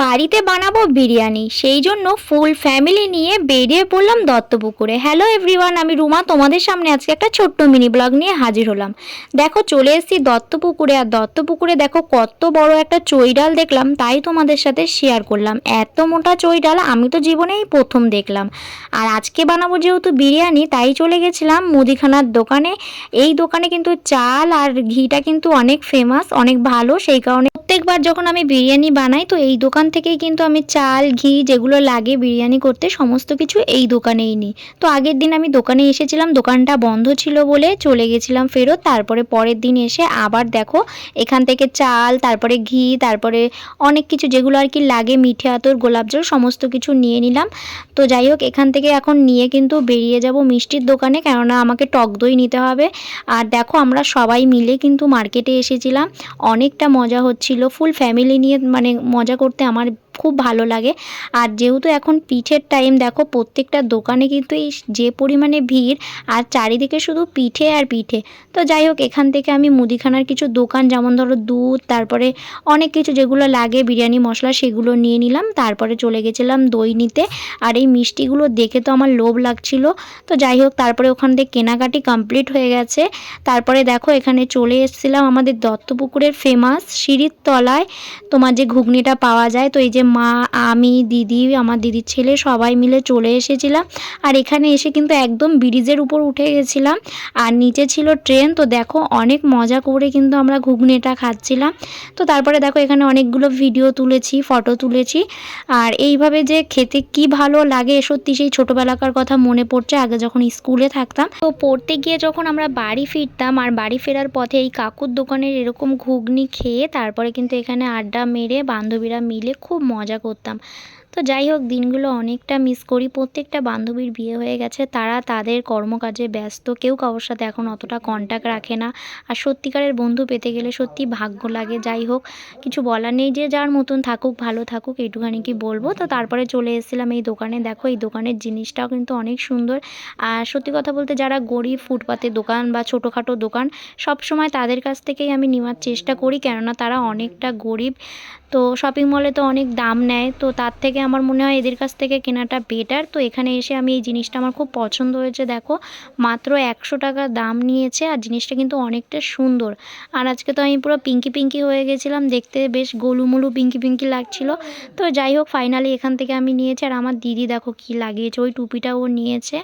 বাড়িতে বানাবো বিরিয়ানি। সেই জন্য ফুল ফ্যামিলি নিয়ে বেরিয়ে পড়লাম দত্তপুকুরে। হ্যালো এভরিওয়ান আমি রুমা, তোমাদের সামনে আজকে একটা ছোট্ট মিনি ব্লগ নিয়ে হাজির হলাম। দেখো, চলে এসেছি দত্তপুকুরে। আর দত্তপুকুরে দেখো, কত বড় একটা চৈডাল দেখলাম, তাই তোমাদের সাথে শেয়ার করলাম। এত মোটা চৈডাল, আমি তো জীবনেই প্রথম দেখলাম। আর আজকে বানাবো যেহেতু বিরিয়ানি, তাই চলে গেছিলাম মুদিখানার দোকানে। এই দোকানে কিন্তু চাল আর ঘিটা কিন্তু অনেক ফেমাস অনেক ভালো, সেই কারণে প্রত্যেকবার যখন আমি বিরিয়ানি বানাই, তো এই দোকান থেকেই কিন্তু আমি চাল, ঘি যেগুলো লাগে বিরিয়ানি করতে, সমস্ত কিছু এই দোকানেই নিই। তো আগের দিন আমি দোকানে এসেছিলাম, দোকানটা বন্ধ ছিল বলে চলে গেছিলাম ফেরত। তারপরে পরের দিন এসে আবার দেখো, এখান থেকে চাল, তারপরে ঘি, তারপরে অনেক কিছু যেগুলো আর কি লাগে, মিঠে, আতর, গোলাপ জল, সমস্ত কিছু নিয়ে নিলাম। তো যাই হোক, এখান থেকে এখন নিয়ে কিন্তু বেরিয়ে যাব মিষ্টির দোকানে, কেননা আমাকে টক দই নিতে হবে। আর দেখো, আমরা সবাই মিলে কিন্তু মার্কেটে এসেছিলাম। অনেকটা মজা হচ্ছিল ফুল ফ্যামিলি নিয়ে মানে মজা করতে আমার খুব ভালো লাগে। আর যেহেতু এখন পিঠের টাইম দেখো প্রত্যেকটা দোকানে কিন্তু এই যে পরিমাণে ভিড়, আর চারিদিকে শুধু পিঠে আর পিঠে। তো যাই হোক, এখান থেকে আমি মুদিখানার কিছু দোকান, যেমন ধরো দুধ, তারপরে অনেক কিছু যেগুলো লাগে, বিরিয়ানি, মশলা, সেগুলো নিয়ে নিলাম। তারপরে চলে গেছিলাম দই নিতে। আর এই মিষ্টিগুলো দেখে তো আমার লোভ লাগছিল। তো যাই হোক, তারপরে ওখান থেকে কেনাকাটি কমপ্লিট হয়ে গেছে। তারপরে দেখো, এখানে চলে এসেছিলাম আমাদের দত্তপুকুরের ফেমাস সিঁড়ির তলায়। তোমার যে ঘুগনিটা পাওয়া যায়, তো এই যে মা, আমি, দিদি, আমার দিদির ছেলে সবাই মিলে চলে এসেছিলাম। আর এখানে এসে কিন্তু একদম ব্রিজের উপর উঠে গেছিলাম। আর নিচে ছিল ট্রেন, তো দেখো অনেক মজা করে কিন্তু আমরা ঘুগনিটা খাচ্ছিলাম। তো তারপরে দেখো এখানে অনেকগুলো ভিডিও তুলেছি, ফটো তুলেছি। আর এইভাবে যে খেতে কি ভালো লাগে, সত্যি সেই ছোটোবেলাকার কথা মনে পড়ছে। আগে যখন স্কুলে থাকতাম, তো পড়তে গিয়ে যখন আমরা বাড়ি ফিরতাম, আর বাড়ি ফেরার পথে এই কাকুর দোকানের এরকম ঘুগনি খেয়ে তারপরে কিন্তু এখানে আড্ডা মেরে বান্ধবীরা মিলে খুব মজা করতাম। তো যাই হোক, দিনগুলো অনেকটা মিস করি। প্রত্যেকটা বান্ধবীর বিয়ে হয়ে গেছে। তারা তাদের কর্মকাজে ব্যস্ত। কেউ কারোর সাথে এখন অতটা কন্ট্যাক্ট রাখে না। আর সত্যিকারের বন্ধু পেতে গেলে সত্যি ভাগ্য লাগে। যাই হোক, কিছু বলার নেই। যে যার মতন থাকুক, ভালো থাকুক, এইটুখানি কি বলব? তো তারপরে চলে এসেছিলাম এই দোকানে। দেখো, এই দোকানের জিনিসটাও কিন্তু অনেক সুন্দর। আর সত্যি কথা বলতে যারা গরিব ফুটপাতের দোকান বা ছোটোখাটো দোকান সব সময় তাদের কাছ থেকেই আমি নেওয়ার চেষ্টা করি। কেননা তারা অনেকটা গরিব। তো শপিং মলে তো অনেক দাম নেয়। তো তার থেকে আমার মনে হয় এদের কাছ থেকে কেনাটা বেটার তো এখানে এসে আমি এই জিনিসটা আমার খুব পছন্দ হয়েছে, দেখো। মাত্র একশো টাকা দাম নিয়েছে আর জিনিসটা কিন্তু অনেকটা সুন্দর। আর আজকে তো আমি পুরো পিঙ্কি পিঙ্কি হয়ে গেছিলাম, দেখতে বেশ গোলুমুলু পিঙ্কি পিঙ্কি লাগছিল। তো যাই হোক ফাইনালি এখান থেকে আমি নিয়েছি। আর আমার দিদি দেখো কি লাগিয়েছে, ওই টুপিটা ও নিয়েছে।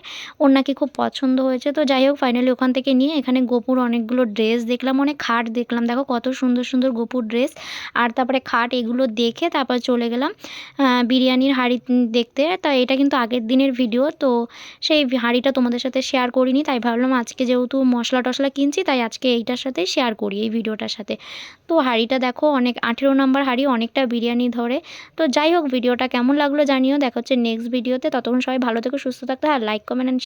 ওর নাকি খুব পছন্দ হয়েছে। তো যাই হোক ফাইনালি ওখান থেকে নিয়ে এখানে গোপুর অনেকগুলো ড্রেস দেখলাম, অনেক খাট দেখলাম। দেখো কত সুন্দর সুন্দর গোপুর ড্রেস আর তারপরে খাট এগুলো দেখে তারপর চলে গেলাম। বিরিয়ানির হাঁড়ি দেখতে। তা এটা কিন্তু আগের দিনের ভিডিও তো সেই হাঁড়িটা তোমাদের সাথে শেয়ার করিনি, তাই ভাবলাম আজকে যেহেতু মশলা টশলা কিনছি, তাই আজকে এইটার সাথেই শেয়ার করি এই ভিডিওটার সাথে। তো হাঁড়িটা দেখো, অনেক আঠেরো নাম্বার হাঁড়ি, অনেকটা বিরিয়ানি ধরে। তো যাই হোক ভিডিওটা কেমন লাগল জানিও, দেখা হচ্ছে নেক্সট ভিডিওতে ততক্ষণ সবাই ভালো থেকো, সুস্থ থাকতে আর লাইক কমেন্ট